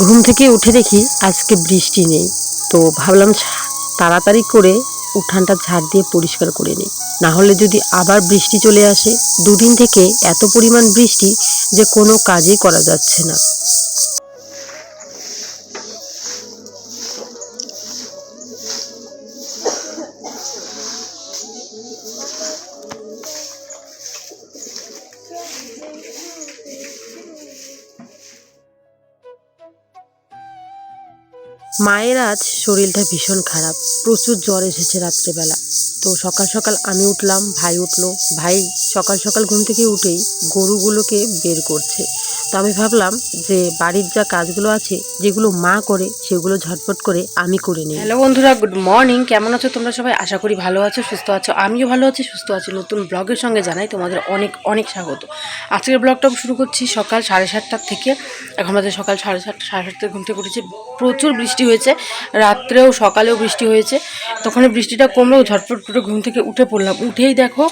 ঘুম থেকে উঠে দেখি আজকে বৃষ্টি নেই। তো ভাবলাম তাড়াতাড়ি করে উঠানটা ঝাড় দিয়ে পরিষ্কার করে নিই। না হলে যদি আবার বৃষ্টি চলে আসে, দুদিন থেকে এত পরিমাণ বৃষ্টি যে কোনো কাজই করা যাচ্ছে না। মায়ের আজ শরীরটা ভীষণ খারাপ। প্রচুর জ্বর এসেছে রাত্রেবেলা। তো সকাল সকাল আমি উঠলাম, ভাই উঠল। ভাই সকাল সকাল ঘুম থেকে উঠেই গরুগুলোকে বের করছে। তো আমি ভাবলাম যে বাড়ির যা কাজগুলো আছে, যেগুলো মা করে, সেগুলো ঝটপট করে আমি করে নিই হ্যালো বন্ধুরা, গুড মর্নিং। কেমন আছো তোমরা সবাই? আশা করি ভালো আছো, সুস্থ আছো। আমিও ভালো আছি, সুস্থ আছি। নতুন ব্লগের সঙ্গে জানাই তোমাদের অনেক অনেক স্বাগত। আজকের ব্লগটা শুরু করছি সকাল সাড়ে সাতটার থেকে। এখন আমাদের সকাল সাড়ে সাতটা, সাড়ে সাতটার ঘুম থেকে উঠেছি। প্রচুর বৃষ্টি হয়েছে। রাত্রেও, সকালেও বৃষ্টি হয়েছে। তখন বৃষ্টিটা কমলেও ঝটপট করে ঘুম থেকে উঠে পড়লাম। উঠেই দেখো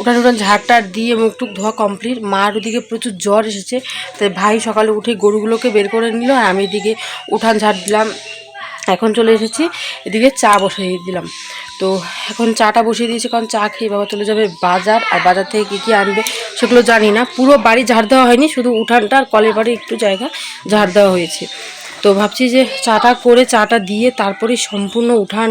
উঠান উঠান ঝাড়টার দিয়ে মুখ টুক ধোয়া কমপ্লিট মার ওদিকে প্রচুর জ্বর এসেছে, তাই ভাই সকালে উঠে গরুগুলোকে বের করে নিল আর আমি এদিকে উঠান ঝাড় দিলাম। এখন চলে এসেছি, এদিকে চা বসিয়ে দিলাম। তো এখন চাটা বসিয়ে দিয়েছি, কারণ চা খেয়ে বাবা চলে যাবে বাজার, আর বাজার থেকে কী কী আনবে সেগুলো জানি না। পুরো বাড়ি ঝাড় দেওয়া হয়নি, শুধু উঠানটা আর কলের বাড়ি একটু জায়গা ঝাড় দেওয়া হয়েছে। তো ভাবছি যে চাটা করে চাটা দিয়ে তারপরে সম্পূর্ণ উঠান,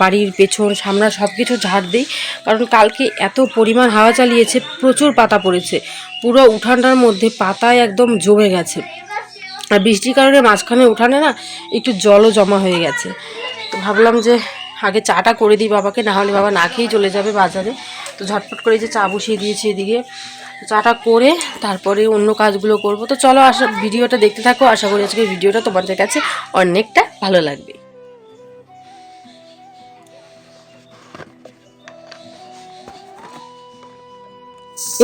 বাড়ির পেছন সামনা সব কিছু ঝাড় দিই। কারণ কালকে এত পরিমাণ হাওয়া চালিয়েছে, প্রচুর পাতা পড়েছে। পুরো উঠানটার মধ্যে পাতায় একদম জমে গেছে। আর বৃষ্টির কারণে মাঝখানে উঠানে না একটু জলও জমা হয়ে গেছে। তো ভাবলাম যে আগে চাটা করে দিই বাবাকে, না হলে বাবা না খেয়েই চলে যাবে বাজারে। তো ঝটপট করে যে চা বসিয়ে দিয়েছি এদিকে। চাটা করে তারপরে অন্য কাজগুলো করব। তো চলো আশা ভিডিওটা দেখতে থাকো। আশা করি আজকে ভিডিওটা তোমাদের কাছে অনেকটা ভালো লাগবে।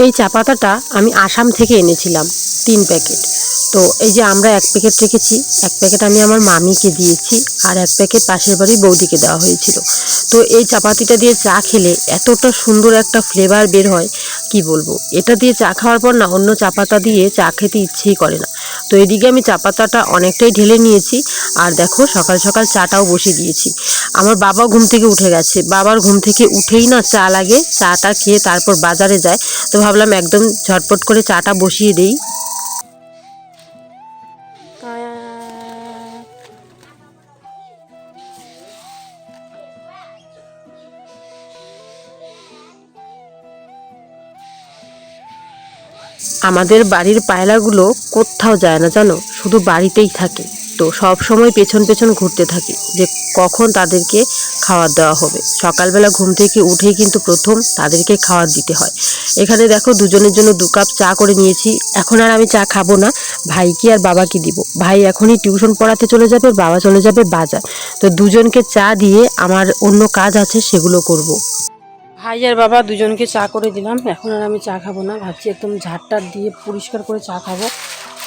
এই চা পাতাটা আমি আসাম থেকে এনেছিলাম, তিন প্যাকেট। তো এই যে আমরা এক প্যাকেট রেখেছি, এক প্যাকেট আমি আমার মামিকে দিয়েছি আর এক প্যাকেট পাশের বাড়ির বৌদিকে দেওয়া হয়েছিল। তো এই চাপাতিটা দিয়ে চা খেলে এতটা সুন্দর একটা ফ্লেভার বের হয়, কি বলব? এটা দিয়ে চা খাওয়ার পর না অন্য চা পাতা দিয়ে চা খেতে ইচ্ছেই করে না। তো এদিকে আমি চা পাতাটা অনেকটাই ঢেলে নিয়েছি। আর দেখো, সকাল সকাল চাটাও বসিয়ে দিয়েছি। আমার বাবা ঘুম থেকে উঠে গেছে। বাবার ঘুম থেকে উঠেই না চা লাগে। চাটা খেয়ে তারপর বাজারে যায়। তো ভাবলাম একদম ঝটপট করে চাটা বসিয়ে দিই। আমাদের বাড়ির পায়রাগুলো কোথাও যায় না, জানো? শুধু বাড়িতেই থাকে। তো সব সময় পেছন পেছন ঘুরতে থাকে যে কখন তাদেরকে খাবার দেওয়া হবে। সকালবেলা ঘুম থেকে উঠেই কিন্তু প্রথম তাদেরকে খাবার দিতে হয়। এখানে দেখো দুজনের জন্য দু কাপ চা করে নিয়েছি। এখন আর আমি চা খাব না। ভাইকে আর বাবাকে দিব। ভাই এখনই টিউশন পড়াতে চলে যাবে, বাবা চলে যাবে বাজার। তো দুজনকে চা দিয়ে আমার অন্য কাজ আছে, সেগুলো করব। ভাই আর বাবা দুজনকে চা করে দিলাম। এখন আর আমি চা খাব না। ভাবছি একদম ঝাড়টার দিয়ে পরিষ্কার করে চা খাব।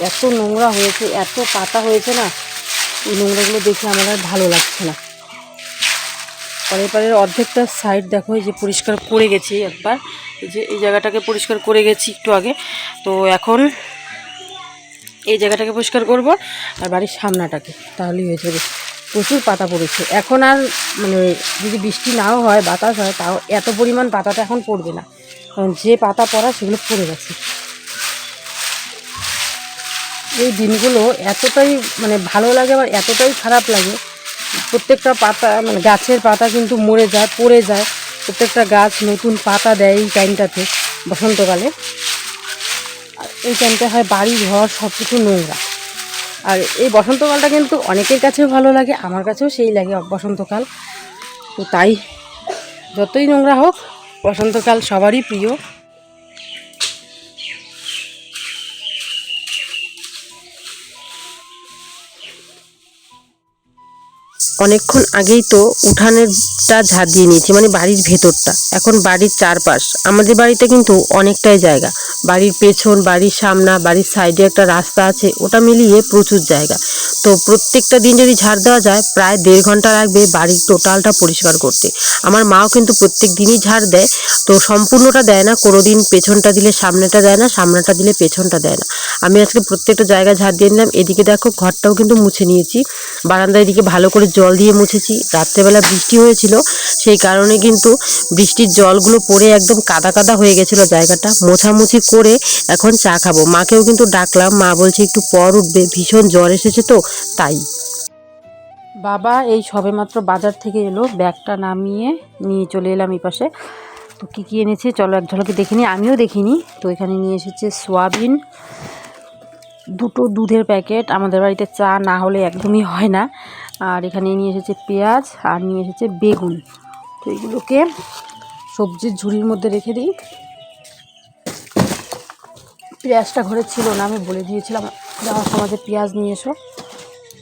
এত নোংরা হয়েছে, এত পাতা হয়েছে না, এই নোংরাগুলো দেখে আমার আর ভালো লাগছে না। কলের পাড়ের অর্ধেকটা সাইড দেখো, এই যে পরিষ্কার করে গেছি একবার। এই যে এই জায়গাটাকে পরিষ্কার করে গেছি একটু আগে। তো এখন এই জায়গাটাকে পরিষ্কার করব, আর বাড়ির সামনাটাকে। তাহলেই হয়ে যাবে। প্রচুর পাতা পড়েছে। এখন আর মানে যদি বৃষ্টি নাও হয়, বাতাস হয়, তাও এত পরিমাণ পাতাটা এখন পড়বে না। কারণ যে পাতা পড়া সেগুলো পড়ে গেছে। এই দিনগুলো এতটাই মানে ভালো লাগে আবার এতটাই খারাপ লাগে। প্রত্যেকটা পাতা মানে গাছের পাতা কিন্তু মরে যায়, পড়ে যায়। প্রত্যেকটা গাছ নতুন পাতা দেয় এই টাইমটাতে, বসন্তকালে। আর এই টাইমটা হয় বাড়ি ঘর সব কিছু নোংরা। আর এই বসন্তকালটা কিন্তু অনেকের কাছেও ভালো লাগে, আমার কাছেও সেই লাগে বসন্তকাল। তো তাই যতই নোংরা হোক, বসন্তকাল সবারই প্রিয়। অনেকক্ষণ আগেই তো উঠানেরটা ঝাড় দিয়ে নিয়েছি মানে বাড়ির ভেতরটা। এখন বাড়ির চারপাশ। আমাদের বাড়িতে কিন্তু অনেকটাই জায়গা। বাড়ির পেছন, বাড়ির সামনা, বাড়ির সাইডে একটা রাস্তা আছে, ওটা মিলিয়ে প্রচুর জায়গা। তো প্রত্যেকটা দিন যদি ঝাড় দেওয়া যায়, প্রায় দেড় ঘণ্টা লাগবে বাড়ির টোটালটা পরিষ্কার করতে। আমার মাও কিন্তু প্রত্যেক দিনই ঝাড় দেয়, তো সম্পূর্ণটা দেয় না কোনো দিন পেছনটা দিলে সামনেটা দেয় না, সামনেটা দিলে পেছনটা দেয় না। আমি আজকে প্রত্যেকটা জায়গায় ঝাড় দিয়ে নিলাম, এদিকে দেখো ঘরটাও কিন্তু মুছে নিয়েছি। বারান্দার এদিকে ভালো করে জল দিয়ে মুছেছি। রাত্রেবেলা বৃষ্টি হয়েছিল, সেই কারণে কিন্তু বৃষ্টির জলগুলো পড়ে একদম কাদা কাদা হয়ে গেছিল জায়গাটা। মোছামুছি করে এখন চা খাব। মাকেও কিন্তু ডাকলাম, মা বলছে, একটু পর উঠবে, ভীষণ জ্বর এসেছে তো, তাই। বাবা এই সবেমাত্র বাজার থেকে এলো, ব্যাগটা নামিয়ে নিয়ে চলে এলাম এই পাশে তো কী কী এনেছে, চলো এক ঝলকে দেখিনি আমিও দেখিনি। তো এখানে নিয়ে এসেছে সোয়াবিন, দুটো দুধের প্যাকেট। আমাদের বাড়িতে চা না হলে একদমই হয় না। আর এখানে নিয়ে এসেছে পেঁয়াজ আর নিয়ে এসেছে বেগুন। তো এগুলোকে সবজির ঝুড়ির মধ্যে রেখে দিই। পেঁয়াজটা ঘরে ছিল না, আমি বলে দিয়েছিলাম যাওয়ার সময় পেঁয়াজ নিয়ে এসো।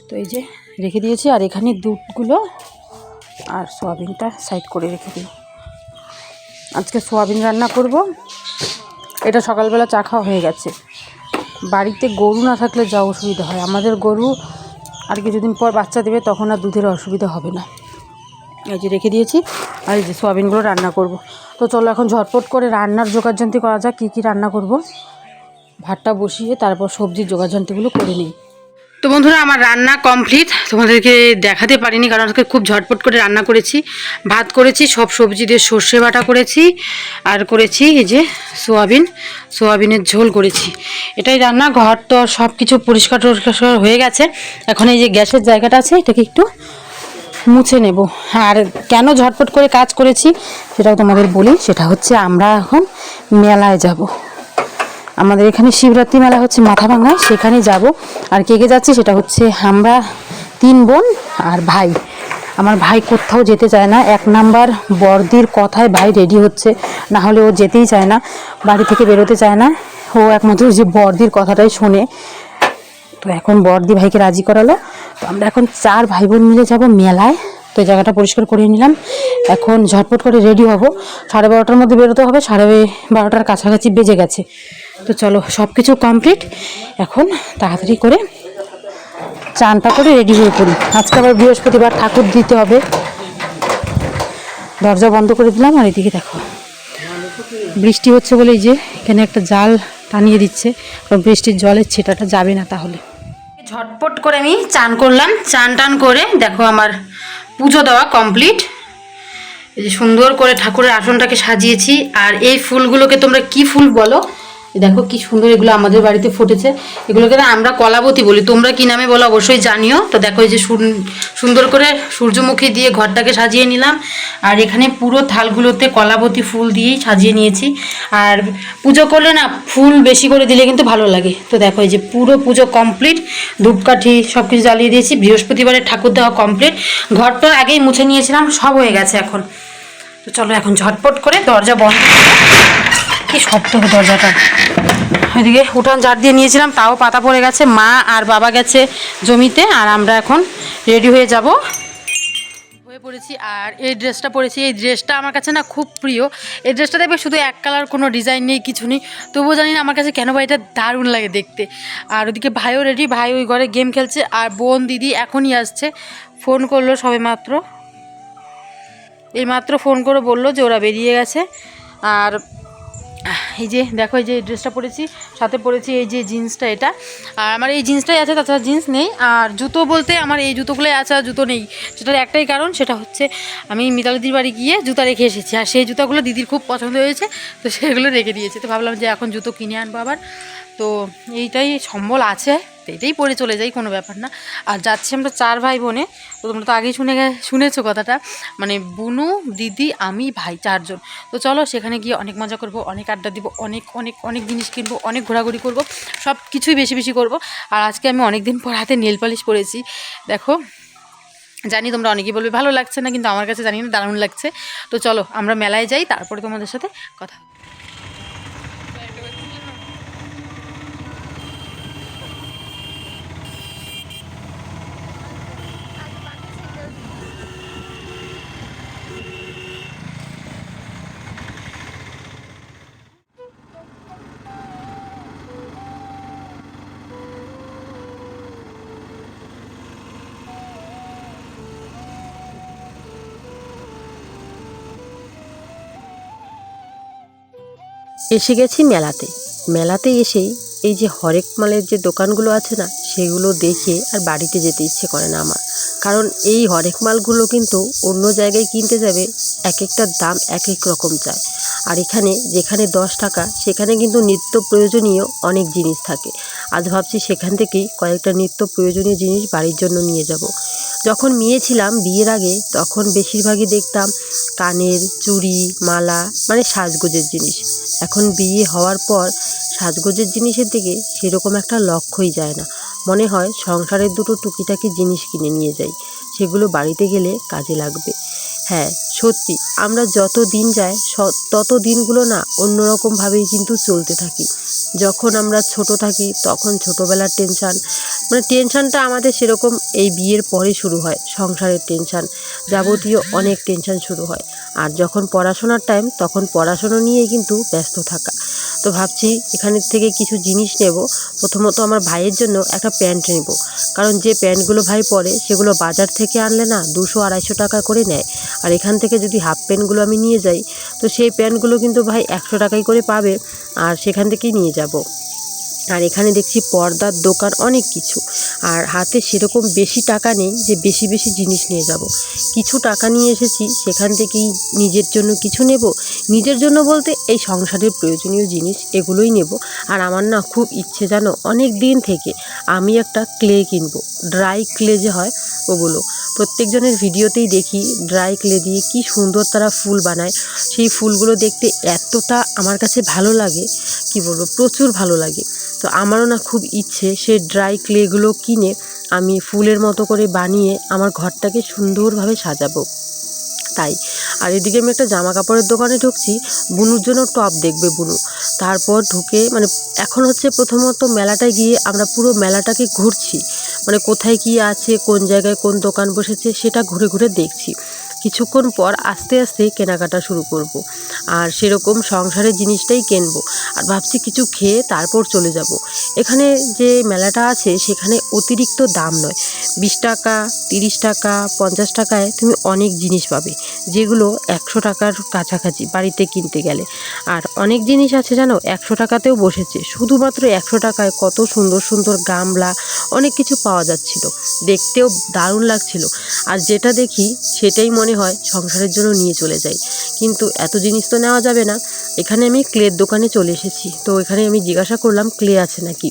তো এই যে রেখে দিয়েছি, আর এখানে দুধগুলো আর সোয়াবিনটা সাইড করে রেখে দিই। আজকে সোয়াবিন রান্না করব। এটা সকালবেলা চা খাওয়া হয়ে গেছে। বাড়িতে গরু না থাকলে যা অসুবিধা হয়। আমাদের গরু আর কিছুদিন পর বাচ্চা দেবে, তখন আর দুধের অসুবিধা হবে না। এই যে রেখে দিয়েছি, আর এই যে সোয়াবিনগুলো রান্না করব। তো চলো এখন ঝটপট করে রান্নার জোগাড়যন্ত্রী করা যাক, কী কী রান্না করব। ভাতটা বসিয়ে তারপর সবজির জোগাড়যন্ত্রীগুলো করে নিই। তো বন্ধুরা, আমার রান্না কমপ্লিট তোমাদেরকে দেখাতে পারিনি, কারণ আজকে খুব ঝটপট করে রান্না করেছি। ভাত করেছি, সব সবজি দিয়ে সর্ষে বাটা করেছি, আর করেছি এই যে সোয়াবিন। সোয়াবিনের ঝোল করেছি। এটাই রান্না, ঘর তো সব কিছু পরিষ্কার টরিষ্কার হয়ে গেছে। এখন এই যে গ্যাসের জায়গাটা আছে, এটাকে একটু মুছে নেব। আর কেন ঝটপট করে কাজ করেছি, সেটাও তোমাদের বলি। সেটা হচ্ছে আমরা এখন মেলায় যাব। আমাদের এখানে শিবরাত্রি মেলা হচ্ছে মাথা মাথাভাঙায় সেখানে যাব। আর কে কে যাচ্ছি সেটা হচ্ছে আমরা তিন বোন আর ভাই। আমার ভাই কোথাও যেতে চায় না। এক নাম্বার বর্দির কথায় ভাই রেডি হচ্ছে। না হলে ও যেতেই চায় না, বাড়ি থেকে বেরোতে চায় না। ও একমাত্র যে বর্দির কথাটাই শোনে। তো এখন বর্দি ভাইকে রাজি করালো। তো আমরা এখন চার ভাই বোন মিলে যাব মেলায়। তো জায়গাটা পরিষ্কার করিয়ে নিলাম। এখন ঝটপট করে রেডি হব। সাড়ে বারোটার মধ্যে বেরোতে হবে, সাড়ে বারোটার কাছাকাছি বেজে গেছে। তো চলো সব কিছু কমপ্লিট এখন তাড়াতাড়ি করে চানটা করে রেডি হয়ে পড়ি। আজকে আবার বৃহস্পতিবার, ঠাকুর দিতে হবে। দরজা বন্ধ করে দিলাম, আর এদিকে দেখো, বৃষ্টি হচ্ছে বলে যে এখানে একটা জাল টানিয়ে দিচ্ছে। কারণ বৃষ্টির জলের ছেটাটা যাবে না তাহলে। ঝটপট করে আমি চান করলাম। চান টান করে দেখো আমার পুজো দেওয়া কমপ্লিট এই যে সুন্দর করে ঠাকুরের আসনটাকে সাজিয়েছি। আর এই ফুলগুলোকে তোমরা কি ফুল বলো? দেখো কি সুন্দর এগুলো আমাদের বাড়িতে ফুটেছে। এগুলোকে আমরা কলাবতী বলি। তোমরা কি নামে বলো অবশ্যই জানিও। তো দেখো এই যে সুন্দর করে সূর্যমুখী দিয়ে ঘরটাকে সাজিয়ে নিলাম। আর এখানে পুরো থালগুলোতে কলাবতী ফুল দিয়েই সাজিয়ে নিয়েছি। আর পুজো করলে না ফুল বেশি করে দিলে কিন্তু ভালো লাগে। তো দেখো এই যে পুরো পুজো কমপ্লিট। ধূপকাঠি সব কিছু জ্বালিয়ে দিয়েছি। বৃহস্পতিবারে ঠাকুর দেওয়া কমপ্লিট। ঘরটা আগেই মুছে নিয়েছিলাম, সব হয়ে গেছে এখন। তো চলো এখন ঝটপট করে দরজা বন্ধ কি শব্দ দরজাটা? এদিকে উঠান ঝাড় দিয়ে নিয়েছিলাম, তাও পাতা পড়ে গেছে। মা আর বাবা গেছে জমিতে, আর আমরা এখন রেডি হয়ে যাব। হয়ে পড়েছি, আর এই ড্রেসটা পরেছি। এই ড্রেসটা আমার কাছে না খুব প্রিয়। এই ড্রেসটা দেখবে শুধু এক কালার কোনো ডিজাইন নেই, কিছু নেই। তবুও জানি না আমার কাছে কেন বা এটা দারুণ লাগে দেখতে। আর ওদিকে ভাইও রেডি ভাই ওই ঘরে গেম খেলছে, আর বোন দিদি এখনই আসছে। ফোন করল সবে মাত্র। এই মাত্র ফোন করে বলল যে ওরা বেরিয়ে গেছে। আর এই যে, দেখো এই যে ড্রেসটা পরেছি, সাথে পরেছি এই যে জিন্সটা এটা। আর আমার এই জিন্সটাই আছে, তাছাড়া জিন্স নেই। আর জুতো বলতে আমার এই জুতোগুলোই আছে আর জুতো নেই। সেটার একটাই কারণ, সেটা হচ্ছে আমি মিতালিদির বাড়ি গিয়ে জুতা রেখে এসেছি। আর সেই জুতাগুলো দিদির খুব পছন্দ হয়েছে, তো সেগুলো রেখে দিয়েছে। তো ভাবলাম যে এখন জুতো কিনে আনব আবার। তো এইটাই সম্বল আছে। তো এটাই পরে চলে যাই, কোনো ব্যাপার না। আর যাচ্ছি আমরা চার ভাই বোনে তো তোমরা তো আগেই শুনে শুনেছো কথাটা। মানে বুনু, দিদি, আমি, ভাই চারজন। তো চলো সেখানে গিয়ে অনেক মজা করব, অনেক আড্ডা দিব, অনেক অনেক অনেক জিনিস কিনবো, অনেক ঘোরাঘুরি করব, সব কিছুই বেশি বেশি করব। আর আজকে আমি অনেক দিন পর হাতে নেল পালিশ পরেছি। দেখো, জানি তোমরা অনেকেই বলবে, ভালো লাগছে না, কিন্তু আমার কাছে জানি না, দারুণ লাগছে। তো চলো, আমরা মেলায় যাই, তারপরে তোমাদের সাথে কথা এসে গেছি মেলাতে। মেলাতে এসেই এই যে হরেক মালের যে দোকানগুলো আছে না, সেগুলো দেখে আর বাড়িতে যেতে ইচ্ছে করে না আমার। কারণ এই হরেক মালগুলো কিন্তু অন্য জায়গায় কিনতে যাবে এক একটার দাম এক এক রকম চায়। আর এখানে যেখানে দশ টাকা, সেখানে কিন্তু নিত্য প্রয়োজনীয় অনেক জিনিস থাকে। আজ ভাবছি সেখান থেকেই কয়েকটা নিত্য প্রয়োজনীয় জিনিস বাড়ির জন্য নিয়ে যাব। যখন মেয়ে ছিলাম বিয়ের আগে, তখন বেশিরভাগই দেখতাম কানের চুড়ি, মালা মানে সাজগোজের জিনিস। এখন বিয়ে হওয়ার পর সাজগোজের জিনিসের দিকে সেরকম একটা লক্ষ্যই যায় না। মনে হয় সংসারের দুটো টুকিটাকি জিনিস কিনে নিয়ে যাই, সেগুলো বাড়িতে গেলে কাজে লাগবে। হ্যাঁ সত্যি, আমরা যত দিন স- তত দিনগুলো না অন্যরকমভাবেই কিন্তু চলতে থাকি। যখন আমরা ছোট থাকি, তখন ছোটোবেলার টেনশান মানে টেনশানটা আমাদের সেরকম এই বিয়ের পরে শুরু হয়, সংসারের টেনশান যাবতীয় অনেক টেনশান শুরু হয়। আর যখন পড়াশোনার টাইম তখন পড়াশোনা নিয়েই কিন্তু ব্যস্ত থাকা। তো ভাবছি এখানের থেকে কিছু জিনিস নেব। প্রথমত আমার ভাইয়ের জন্য একটা প্যান্ট নেব। কারণ যে প্যান্টগুলো ভাই পরে, সেগুলো বাজার থেকে আনলে না দুশো আড়াইশো টাকা করে নেয়। আর এখান থেকে যদি হাফ প্যান্টগুলো আমি নিয়ে যাই, তো সেই প্যান্টগুলো কিন্তু ভাই একশো টাকাই করে পাবে। আর সেখান থেকেই নিয়ে যাব। আর এখানে দেখছি পর্দার দোকান অনেক কিছু। আর হাতে সেরকম বেশি টাকা নেই যে বেশি বেশি জিনিস নিয়ে যাব। কিছু টাকা নিয়ে এসেছি, সেখান থেকেই নিজের জন্য কিছু নেব। নিজের জন্য বলতে এই সংসারের প্রয়োজনীয় জিনিস, এগুলোই নেব। আর আমার না খুব ইচ্ছে জানো অনেক দিন থেকে আমি একটা ক্লে কিনবো। ড্রাই ক্লে যে হয়, ওগুলো। প্রত্যেকজনের ভিডিওতেই দেখি ড্রাই ক্লে দিয়ে কি সুন্দর তারা ফুল বানায়। সেই ফুলগুলো দেখতে এতটা আমার কাছে ভালো লাগে, কি বলব, প্রচুর ভালো লাগে। তো আমারও না খুব ইচ্ছে সে ড্রাই ক্লেগুলো কিনে আমি ফুলের মতো করে বানিয়ে আমার ঘরটাকে সুন্দরভাবে সাজাবো। তাই, আর এদিকে আমি একটা জামা কাপড়ের দোকানে ঢুকছি, বুনুর জন্য টপ দেখবে বুনু। তারপর ঢুকে মানে এখন হচ্ছে প্রথমত মেলাটায় গিয়ে আমরা পুরো মেলাটাকে ঘুরছি। মানে কোথায় কি আছে, কোন জায়গায় কোন দোকান বসেছে, সেটা ঘুরে ঘুরে দেখছি। কিছুক্ষণ পর আস্তে আস্তে কেনাকাটা শুরু করব। আর সেরকম সংসারের জিনিসটাই কিনবো। আর ভাবছি কিছু খেয়ে তারপর চলে যাব। এখানে যে মেলাটা আছে, সেখানে অতিরিক্ত দাম নয়। বিশ টাকা, তিরিশ টাকা, পঞ্চাশ টাকায় তুমি অনেক জিনিস পাবে, যেগুলো একশো টাকার কাছাকাছি বাড়িতে কিনতে গেলে। আর অনেক জিনিস আছে জানো, একশো টাকাতেও বসেছে। শুধুমাত্র একশো টাকায় কত সুন্দর সুন্দর গামলা, অনেক কিছু পাওয়া যাচ্ছিল। দেখতেও দারুণ লাগছিল। আর যেটা দেখি, সেটাই মনে হয় সংসারের জন্য নিয়ে চলে যাই। কিন্তু এত জিনিস তো নেওয়া যাবে না। এখানে আমি ক্লের দোকানে চলে এসেছি। তো এখানে আমি জিজ্ঞাসা করলাম, ক্লে আছে নাকি?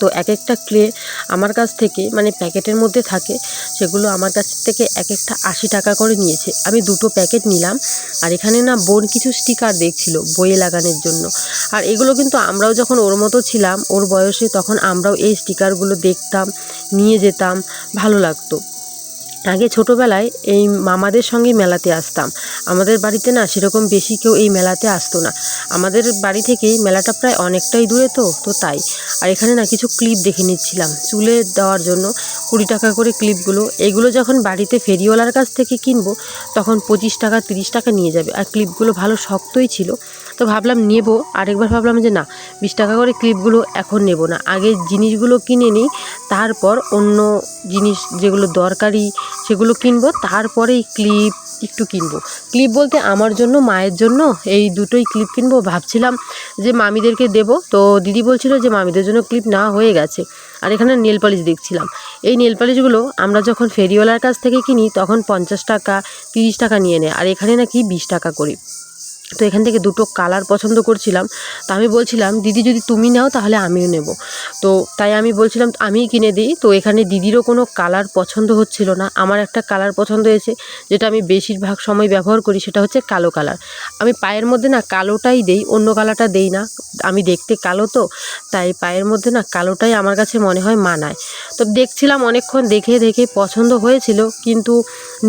তো এক একটা ক্লে আমার কাছ থেকে মানে প্যাকেটের মধ্যে থাকে, সেগুলো আমার কাছ থেকে এক একটা আশি টাকা করে নিয়েছে। আমি দুটো প্যাকেট নিলাম, আর এখানে না বোন কিছু স্টিকার দেখছিল বইয়ে লাগানোর জন্য। আর এগুলো কিন্তু আমরাও যখন ওর মতো ছিলাম, ওর বয়সে তখন আমরাও এই স্টিকারগুলো দেখতাম, নিয়ে যেতাম, ভালো লাগতো। আগে ছোটোবেলায় এই মামাদের সঙ্গে মেলাতে আসতাম। আমাদের বাড়িতে না সেরকম বেশি কেউ এই মেলাতে আসতো না। আমাদের বাড়ি থেকেই মেলাটা প্রায় অনেকটাই দূরে তো তো তাই। আর এখানে না কিছু ক্লিপ দেখে নিচ্ছিলাম। চুলে দেওয়ার জন্য কুড়ি টাকা করে ক্লিপগুলো। এগুলো যখন বাড়িতে ফেরিওয়ালার কাছ থেকে কিনবো, তখন পঁচিশ টাকা, তিরিশ টাকা নিয়ে যাবে। আর ক্লিপগুলো ভালো শক্তই ছিল। তো ভাবলাম নেব। আরেকবার ভাবলাম যে না, বিশ টাকা করে ক্লিপগুলো এখন নেব না। আগে জিনিসগুলো কিনে নিই, তারপর অন্য জিনিস যেগুলো দরকারি সেগুলো কিনবো, তারপরেই ক্লিপ একটু কিনবো। ক্লিপ বলতে আমার জন্য, মায়ের জন্য, এই দুটোই ক্লিপ কিনবো। ভাবছিলাম যে মামিদেরকে দেব, তো দিদি বলছিল যে মামিদের জন্য ক্লিপ না হয়ে গেছে। আর এখানে নেল পালিশ দেখছিলাম। এই নেল পালিশগুলো আমরা যখন ফেরিওয়ালার কাছ থেকে কিনি, তখন পঞ্চাশ টাকা, তিরিশ টাকা নিয়ে নেয়। আর এখানে নাকি বিশ টাকা করে। তো এখান থেকে দুটো কালার পছন্দ করছিলাম। তো আমি বলছিলাম, দিদি যদি তুমি নাও তাহলে আমিও নেব। তো তাই আমি বলছিলাম, আমিই কিনে দিই। তো এখানে দিদিরও কোনো কালার পছন্দ হচ্ছিল না। আমার একটা কালার পছন্দ হয়েছে, যেটা আমি বেশিরভাগ সময় ব্যবহার করি, সেটা হচ্ছে কালো কালার। আমি পায়ের মধ্যে না কালোটাই দেই, অন্য কালারটা দেই না। আমি দেখতে কালো তো, তাই পায়ের মধ্যে না কালোটাই আমার কাছে মনে হয় মানায়। তো দেখছিলাম অনেকক্ষণ, দেখে দেখে পছন্দ হয়েছিল, কিন্তু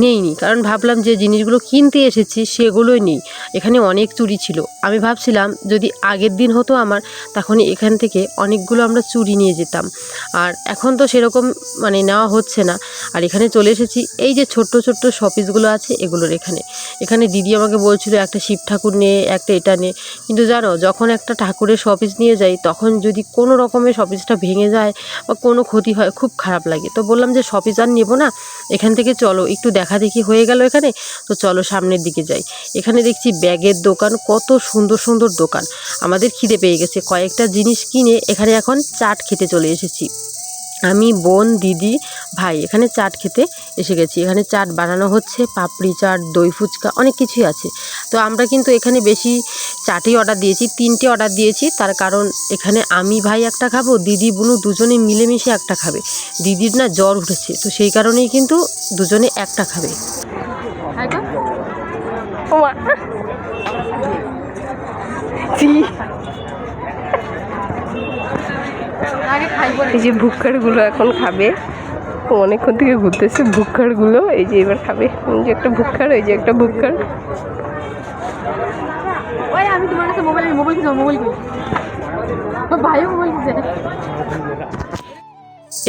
নেইনি। কারণ ভাবলাম যে জিনিসগুলো কিনতে এসেছি, সেগুলোই নেই। এখানে অনেক চুড়ি ছিল। আমি ভাবছিলাম, যদি আগের দিন হতো আমার তখন এখান থেকে অনেকগুলো আমরা চুরি নিয়ে যেতাম। আর এখন তো সেরকম মানে নেওয়া হচ্ছে না। আর এখানে চলে এসেছি, এই যে ছোট্ট ছোট্ট শপিসগুলো আছে এগুলোর এখানে। এখানে দিদি আমাকে বলছিল, একটা শিব ঠাকুর নে, একটা এটা নে। কিন্তু জানো, যখন একটা ঠাকুরের শপিস নিয়ে যাই, তখন যদি কোনো রকমের শপিসটা ভেঙে যায় বা কোনো ক্ষতি হয়, খুব খারাপ লাগে। তো বললাম যে, শপিস আর নেব না, এখান থেকে চলো, একটু দেখা দেখি হয়ে গেল এখানে, তো চলো সামনের দিকে যাই। এখানে দেখছি ব্যাগের দোকান, কত সুন্দর সুন্দর দোকান। আমাদের খিদে পেয়ে গেছে। কয়েকটা জিনিস কিনে এখানে এখন চাট খেতে চলে এসেছি। আমি, বোন, দিদি, ভাই, এখানে চাট খেতে এসে গেছি। এখানে চাট বানানো হচ্ছে, পাপড়ি চাট, দই ফুচকা, অনেক কিছুই আছে। তো আমরা কিন্তু এখানে বেশি চাটই অর্ডার দিয়েছি, তিনটে অর্ডার দিয়েছি। তার কারণ এখানে আমি, ভাই একটা খাব, দিদি, বুনু দুজনে মিলেমিশে একটা খাবে। দিদির না জ্বর উঠেছে, তো সেই কারণেই কিন্তু দুজনে একটা খাবে। এই যে ভুক্কাড়গুলো এখন খাবে। অনেকক্ষণ থেকে ঘুরতেছে ভুক্কাড়গুলো এই যে এবার খাবে। এই যে একটা ভুক্কার, এই যে একটা ভুক্কার। আমি তোমার কাছে মোবাইল মোবাইল মোবাইল ভাইও মোবাইল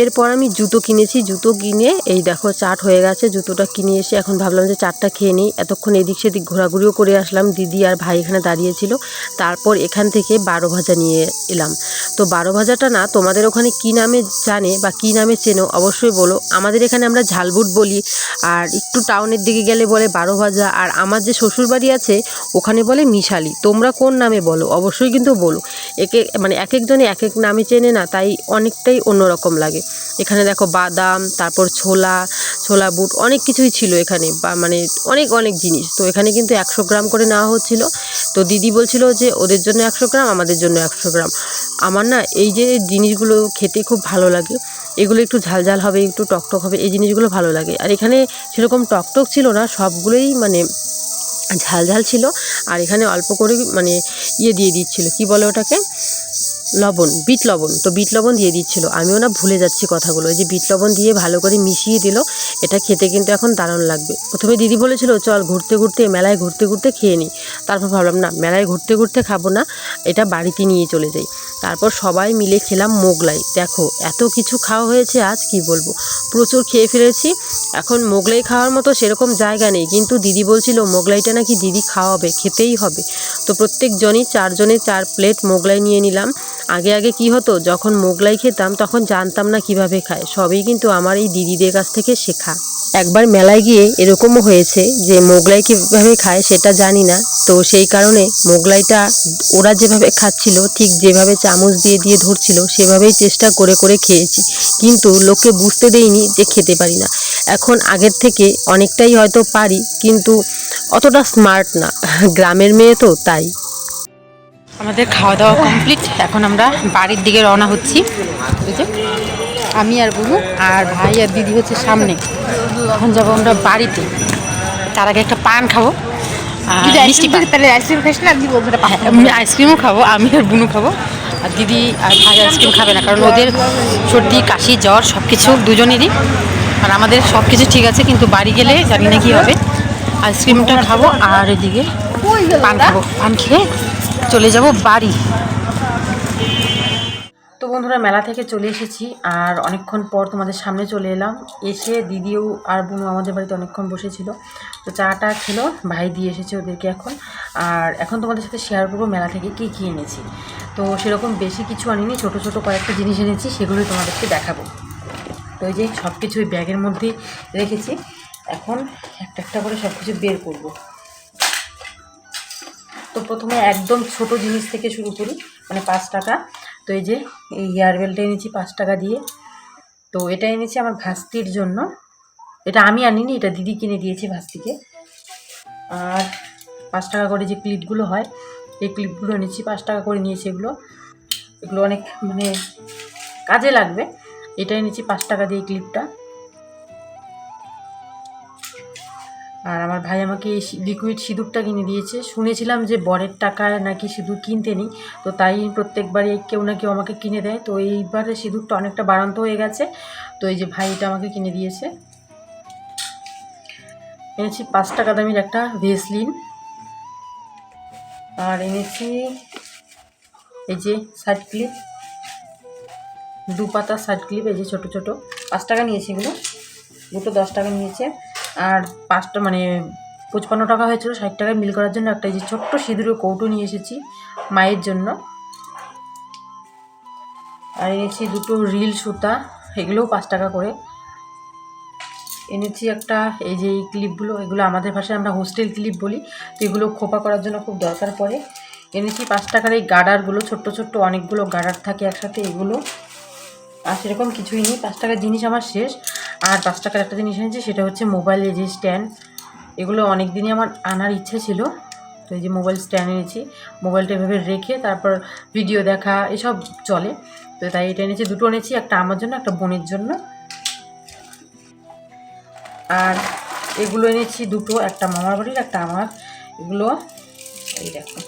এরপর আমি জুতো কিনেছি, জুতো কিনে এই দেখো চাট হয়ে গেছে, জুতোটা কিনে এসে এখন ভাবলাম যে চাটটা খেয়ে নিই। এতক্ষণ এদিক সেদিক ঘোরাঘুরিও করে আসলাম, দিদি আর ভাই এখানে দাঁড়িয়েছিল। তারপর এখান থেকে বারো ভাজা নিয়ে এলাম। তো বারো ভাজাটা না, তোমাদের ওখানে কি নামে জানে বা কি নামে চেনো অবশ্যই বলো। আমাদের এখানে আমরা ঝালবুট বলি, আর একটু টাউনের দিকে গেলে বলে বারো ভাজা, আর আমার যে শ্বশুরবাড়ি আছে, ওখানে বলে মিশালি। তোমরা কোন নামে বলো, অবশ্যই কিন্তু বলো। একে মানে এক একজনে এক এক নামে চেনে না, তাই অনেকটাই অন্যরকম লাগে। এখানে দেখো বাদাম, তারপর ছোলা ছোলা বুট, অনেক কিছুই ছিল এখানে, বা মানে অনেক অনেক জিনিস। তো এখানে কিন্তু একশো গ্রাম করে নেওয়া হচ্ছিল। তো দিদি বলছিল যে, ওদের জন্য একশো গ্রাম, আমাদের জন্য একশো গ্রাম। আমার না এই যে জিনিসগুলো খেতে খুব ভালো লাগে, এগুলো একটু ঝালঝাল হবে, একটু টকটক হবে, এই জিনিসগুলো ভালো লাগে। আর এখানে সেরকম টকটক ছিল না, সবগুলোই মানে ঝাল ঝাল ছিল। আর এখানে অল্প করে মানে ইয়ে দিয়ে দিচ্ছিল, কি বলে ওটাকে? লবণ, বিট লবণ। তো বিট লবণ দিয়ে দিচ্ছিল। আমিও না ভুলে যাচ্ছি কথাগুলো। যে বিট লবণ দিয়ে ভালো করে মিশিয়ে দিল, এটা খেতে কিন্তু এখন দারুণ লাগবে। প্রথমে দিদি বলেছিল, চল ঘুরতে ঘুরতে, মেলায় ঘুরতে ঘুরতে খেয়ে নিই তারপর ভাবলাম, না, মেলায় ঘুরতে ঘুরতে খাব না, এটা বাড়িতে নিয়ে চলে যাই। তারপর সবাই মিলে খেলাম মোগলাই। দেখো, এত কিছু খাওয়া হয়েছে, আজ কি বলব? প্রচুর খেয়ে ফেলেছি। এখন মোগলাই খাওয়ার মতো সেরকম জায়গা নেই। কিন্তু দিদি বলছিল, মোগলাইটা নাকি দিদি খাওয়াবে, খেতেই হবে। তো প্রত্যেকজনই চারজনে চার প্লেট মোগলাই নিয়ে নিলাম। আগে আগে কি হতো? যখন মোগলাই খেতাম, তখন জানতাম না কীভাবে খায়। সবই কিন্তু আমার এই দিদিদের কাছ থেকে শেখা। একবার মেলায় গিয়ে এরকমও হয়েছে যে, মোগলাই কীভাবে খায় সেটা জানি না। তো সেই কারণে মোগলাইটা ওরা যেভাবে খাচ্ছিল, ঠিক যেভাবে চামচ দিয়ে দিয়ে ধরছিল, সেভাবেই চেষ্টা করে করে খেয়েছি। কিন্তু লোককে বুঝতে দেইনি যে খেতে পারি না। এখন আগের থেকে অনেকটাই হয়তো পারি, কিন্তু অতটা স্মার্ট না। গ্রামের মেয়ে তো তাই। আমাদের খাওয়া দাওয়া কমপ্লিট এখন আমরা বাড়ির দিকে রওনা হচ্ছি। আমি আর বুনু আর ভাই আর দিদি হচ্ছে সামনে। এখন যাব আমরা বাড়িতে। তার আগে একটা পান খাব। আর মিষ্টি পান। তাহলে আইসক্রিম না হ্যাঁ, আমি আইসক্রিমও খাব আমি আর বুনু খাব। আর দিদি আর ভাই আইসক্রিম খাবে না কারণ ওদের সর্দি কাশি জ্বর সব কিছু দুজনেরই। আর আমাদের সব কিছু ঠিক আছে কিন্তু বাড়ি গেলে জানি না কী হবে আইসক্রিমটা খাব আর এদিকে পান খাব। পান খেয়ে চলে যাব বাড়ি। তো বন্ধুরা, মেলা থেকে চলে এসেছি আর অনেকক্ষণ পর তোমাদের সামনে চলে এলাম। এসে দিদিও আর বোনও আমাদের বাড়িতে অনেকক্ষণ বসেছিল। তো চাটা খেলো, ভাই দিয়ে এসেছে ওদেরকে এখন। আর এখন তোমাদের সাথে শেয়ার করব মেলা থেকে কী কী এনেছি। তো সেরকম বেশি কিছু আনিনি, ছোটো ছোটো কয়েকটা জিনিস এনেছি, সেগুলোই তোমাদেরকে দেখাবো। তো এই যে সব কিছু ওই ব্যাগের মধ্যেই রেখেছি। এখন একটা একটা করে সব কিছু বের করব। তো প্রথমে একদম ছোট জিনিস থেকে শুরু করি মানে পাঁচ টাকা। তো এই যে এই হেয়ার বেলটা এনেছি পাঁচ টাকা দিয়ে। তো এটা এনেছি আমার ভাস্তির জন্য। এটা আমি আনিনি, এটা দিদি কিনে দিয়েছি ভাস্তিকে। আর পাঁচ টাকা করে যে ক্লিপগুলো হয়, এই ক্লিপগুলো এনেছি, পাঁচ টাকা করে নিয়েছি এগুলো। এগুলো অনেক মানে কাজে লাগবে। এটা এনেছি পাঁচ টাকা দিয়ে ক্লিপটা। আর আমার ভাই আমাকে এই লিকুইড সিঁদুরটা কিনে দিয়েছে। শুনেছিলাম যে বরের টাকায় নাকি সিঁদুর কিনতে নেই, তো তাই প্রত্যেকবারই কেউ না কেউ আমাকে কিনে দেয়। তো এইবারে সিঁদুরটা অনেকটা বাড়ন্ত হয়ে গেছে, তো এই যে ভাই এটা আমাকে কিনে দিয়েছে। এনেছি পাঁচ টাকা দামের একটা ভেসলিন। আর এনেছি এই যে সাইড ক্লিপ দু পাতা সাইড ক্লিপ এই যে ছোটো ছোটো। পাঁচ টাকা নিয়েছে এগুলো, দুটো দশ টাকা নিয়েছে। আর পাঁচটা মানে পঁচপান্ন টাকা হয়েছিল, ষাট টাকায় মিল করার জন্য একটা এই যে ছোট্ট সিঁদুরের কৌটো নিয়ে এসেছি মায়ের জন্য। আর এনেছি দুটো রিল সুতা, এগুলোও পাঁচ টাকা করে। এনেছি একটা এই যে এই ক্লিপগুলো, এগুলো আমাদের ভাষায় আমরা হোস্টেল ক্লিপ বলি, তো এগুলো খোপা করার জন্য খুব দরকার পড়ে। এনেছি পাঁচ টাকার এই গার্ডারগুলো ছোট্ট ছোট্ট অনেকগুলো গার্ডার থাকে একসাথে, এগুলো। আর সেরকম কিছুই নেই, পাঁচ টাকার জিনিস আমার শেষ। আর পাঁচ টাকার একটা জিনিস এনেছি, সেটা হচ্ছে মোবাইলের যে স্ট্যান্ড এগুলো অনেক দিনই আমার আনার ইচ্ছে ছিল। তো এই যে মোবাইল স্ট্যান্ড এনেছি মোবাইলটা এভাবে রেখে তারপর ভিডিও দেখা, এসব চলে। তো তাই এটা এনেছি, দুটো এনেছি, একটা আমার জন্য, একটা বোনের জন্য। আর এগুলো এনেছি দুটো, একটা মামার বাড়ির, একটা আমার। এগুলো, এই দেখো।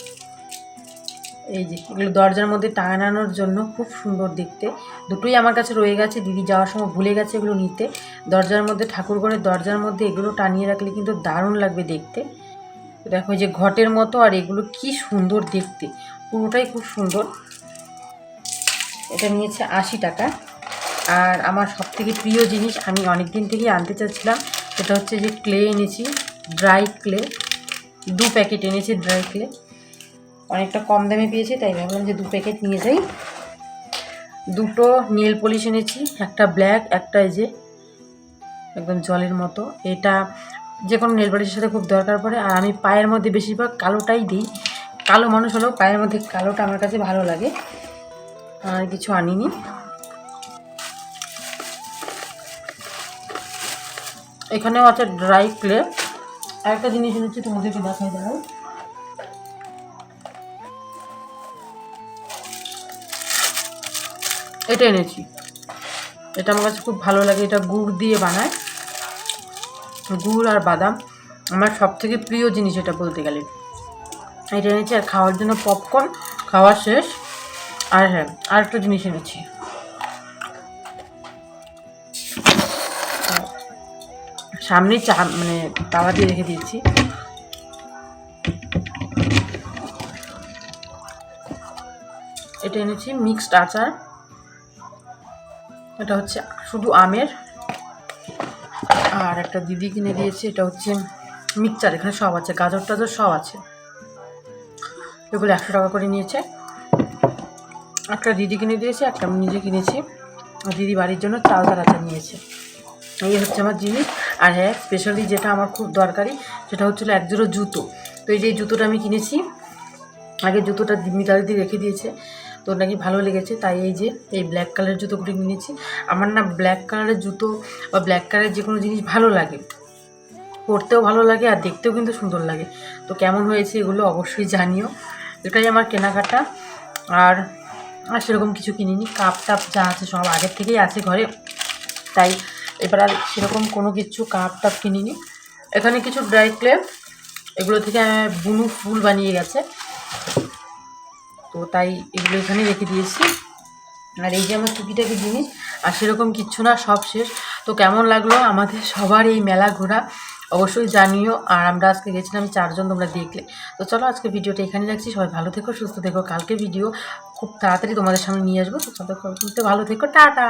এই যে, এগুলো দরজার মধ্যে টাঙানোর জন্য খুব সুন্দর দেখতে। দুটোই আমার কাছে রয়ে গেছে, দিদি যাওয়ার সময় ভুলে গেছে এগুলো নিতে। দরজার মধ্যে ঠাকুর ঘরের দরজার মধ্যে এগুলো টানিয়ে রাখলে কিন্তু দারুণ লাগবে দেখতে। দেখো যে ঘটের মতো আর এগুলো কি সুন্দর দেখতে, পুরোটাই খুব সুন্দর। এটা নিয়েছে আশি টাকা। আর আমার সবথেকে প্রিয় জিনিস আমি অনেক দিন থেকেই আনতে চাচ্ছিলাম, সেটা হচ্ছে যে ক্লে এনেছি, ড্রাই ক্লে। দু প্যাকেট এনেছি ড্রাই ক্লে। অনেকটা কম দামে পেয়েছি, তাই ভাবলাম যে দু প্যাকেট নিয়ে যাই। দুটো নেল পলিশ এনেছি, একটা ব্ল্যাক, একটা এই যে একদম জলের মতো। এটা যে কোনো নেল পলিশের সাথে খুব দরকার পড়ে, আর আমি পায়ের মধ্যে বেশিরভাগ কালোটাই দিই। কালো মানুষ হলেও পায়ের মধ্যে কালোটা আমার কাছে ভালো লাগে। আর কিছু আনিনি। এখানেও আছে ড্রাই ক্লে আর একটা জিনিস এনেছি, তোমাদেরকে দেখাই দাও এটা এনেছি। এটা আমার কাছে খুব ভালো লাগে, এটা গুড় দিয়ে বানায়। গুড় আর বাদাম আমার সব থেকে প্রিয় জিনিস এটা বলতে গেলে। এটা এনেছি আর খাওয়ার জন্য পপকর্ন খাওয়া শেষ। আর হ্যাঁ আর একটা জিনিস এনেছি। সামনে চা মানে তাওয়া দিয়ে রেখে দিয়েছি। এটা এনেছি মিক্সড আচার। এটা হচ্ছে শুধু আমের। আর একটা দিদি কিনে দিয়েছে, এটা হচ্ছে মিক্সচার, এখানে সব আছে, গাজর টাজর সব আছে। এগুলো একশো টাকা করে নিয়েছে। একটা দিদি কিনে দিয়েছে, একটা আমি নিজে কিনেছি। দিদি বাড়ির জন্য চালতার আচার নিয়েছে। এই হচ্ছে আমার জিনিস। আর হ্যাঁ স্পেশালি যেটা আমার খুব দরকারি, সেটা হচ্ছিল এক জোড়ো জুতো। তো এই যে জুতোটা আমি কিনেছি, আগে জুতোটা মিতালি দিয়ে রেখে দিয়েছে। তো নাকি ভালো লেগেছে, তাই এই যে এই ব্ল্যাক কালারের জুতো করে নিয়েছি আমার না ব্ল্যাক কালারের জুতো বা ব্ল্যাক কালারের যে কোনো জিনিস ভালো লাগে। পরতেও ভালো লাগে আর দেখতেও কিন্তু সুন্দর লাগে। তো কেমন হয়েছে এগুলো অবশ্যই জানিও। এটাই আমার কেনাকাটা। আর আর সেরকম কিছু কিনিনি। কাপ টাপ যা আছে সব আগের থেকেই আছে ঘরে। তাই এবার আর সেরকম কোনো কিছু কাপ টাপ কিনিনি। এখানে কিছু ড্রাই ক্লে এগুলো থেকে বুনু ফুল বানিয়ে গেছে। তো তাই এগুলো এখানে রেখে দিয়েছি। আর এই যে আমার টুকিটাকি জিনিস, আর সেরকম কিচ্ছু না, সব শেষ। তো কেমন লাগল আমাদের সবার এই মেলা ঘোরা? অবশ্যই জানিও। আর আমরা আজকে গেছিলাম চারজন, তোমরা দেখলে। তো চলো আজকে ভিডিওটা এখানে রাখছি। সবাই ভালো থেকো, সুস্থ থেকো। কালকে ভিডিও খুব তাড়াতাড়ি তোমাদের সামনে নিয়ে আসব। তো ততক্ষণ ভালো থেকো। টাটা!